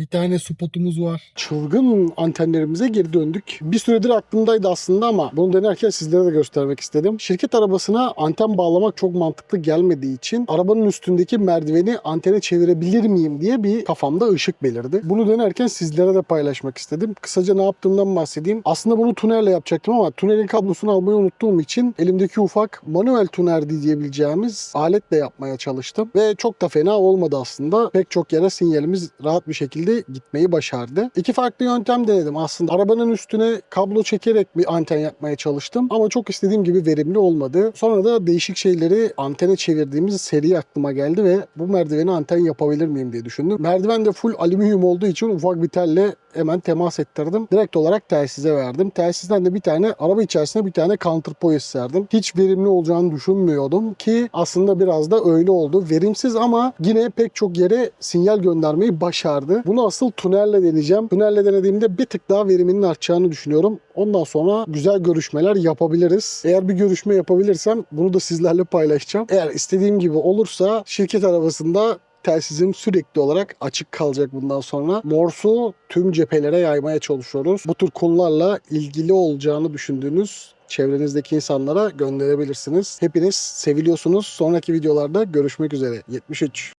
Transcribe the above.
bir tane spotumuz var. Çılgın antenlerimize geri döndük. Bir süredir aklımdaydı aslında ama bunu denerken sizlere de göstermek istedim. Şirket arabasına anten bağlamak çok mantıklı gelmediği için arabanın üstündeki merdiveni antene çevirebilir miyim diye bir kafamda ışık belirdi. Bunu denerken sizlere de paylaşmak istedim. Kısaca ne yaptığımdan bahsedeyim. Aslında bunu tünelle yapacaktım ama tünelin kablosunu almayı unuttuğum için elimdeki ufak manuel tuner diyebileceğimiz aletle yapmaya çalıştım. Ve çok da fena olmadı aslında. Pek çok yere sinyalimiz rahat bir şekilde gitmeyi başardı. İki farklı yöntem denedim aslında. Arabanın üstüne kablo çekerek bir anten yapmaya çalıştım ama çok istediğim gibi verimli olmadı. Sonra da değişik şeyleri antene çevirdiğimiz seri aklıma geldi ve bu merdiveni anten yapabilir miyim diye düşündüm. Merdiven de full alüminyum olduğu için ufak bir telle hemen temas ettirdim. Direkt olarak telsize verdim. Telsizden de bir tane araba içerisine bir tane counterpoise serdim. Hiç verimli olacağını düşünmüyordum ki aslında biraz da öyle oldu. Verimsiz ama yine pek çok yere sinyal göndermeyi başardı. Bunu asıl tünelle deneyeceğim. Tünelle denediğimde bir tık daha veriminin artacağını düşünüyorum. Ondan sonra güzel görüşmeler yapabiliriz. Eğer bir görüşme yapabilirsem bunu da sizlerle paylaşacağım. Eğer istediğim gibi olursa şirket arabasında telsizim sürekli olarak açık kalacak bundan sonra. Morse'u tüm cephelere yaymaya çalışıyoruz. Bu tür konularla ilgili olacağını düşündüğünüz çevrenizdeki insanlara gönderebilirsiniz. Hepiniz seviliyorsunuz. Sonraki videolarda görüşmek üzere. 73